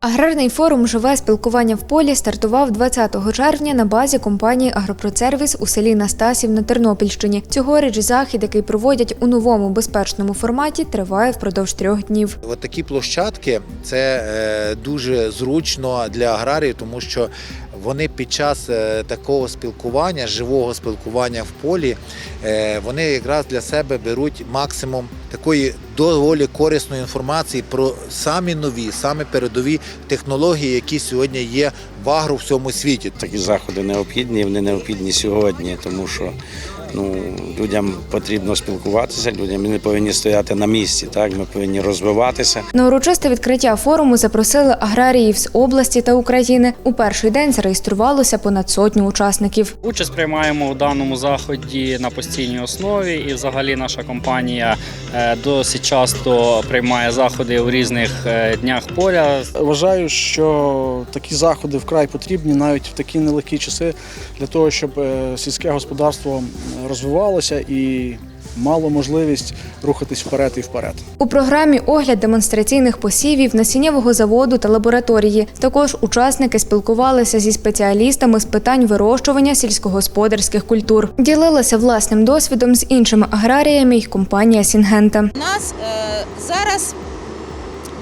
Аграрний форум Живе спілкування в полі стартував 20 червня на базі компанії Агропроцервіс у селі Настасів на Тернопільщині. Цьогоріч захід, який проводять у новому безпечному форматі, триває впродовж трьох днів. От такі площадки це е, дуже зручно для аграріїв, тому що вони під час е, такого спілкування, живого спілкування в полі, е, вони якраз для себе беруть максимум такої доволі корисної інформації про самі нові, самі передові технології, які сьогодні є в агро в всьому світі. Такі заходи необхідні, вони необхідні сьогодні, тому що ну, людям потрібно спілкуватися, людям не повинні стояти на місці. Так? Ми повинні розвиватися. На урочисте відкриття форуму запросили аграріїв з області та України. У перший день зареєструвалося понад сотню учасників. Участь приймаємо у даному заході на постійній основі, і взагалі наша компанія е, досить часто приймає заходи у різних е, днях поля. Вважаю, що такі заходи вкрай потрібні навіть в такі нелегкі часи для того, щоб е, сільське господарство розвивалося і мало можливість рухатись вперед і вперед. У програмі огляд демонстраційних посівів насіннєвого заводу та лабораторії. Також учасники спілкувалися зі спеціалістами з питань вирощування сільськогосподарських культур. Ділилася власним досвідом з іншими аграріями й компанія Сінгента. У нас е, зараз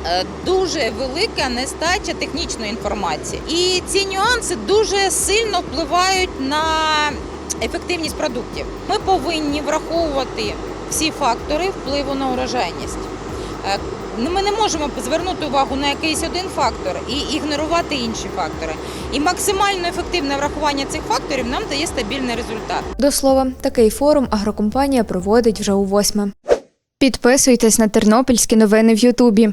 е, дуже велика нестача технічної інформації. І ці нюанси дуже сильно впливають на ефективність продуктів. Ми повинні враховувати всі фактори впливу на урожайність. Е, ну, Ми не можемо звернути увагу на якийсь один фактор і ігнорувати інші фактори. І максимально ефективне врахування цих факторів нам дає стабільний результат. До слова, такий форум агрокомпанія проводить вже у восьме. Підписуйтесь на тернопільські новини в Ютубі.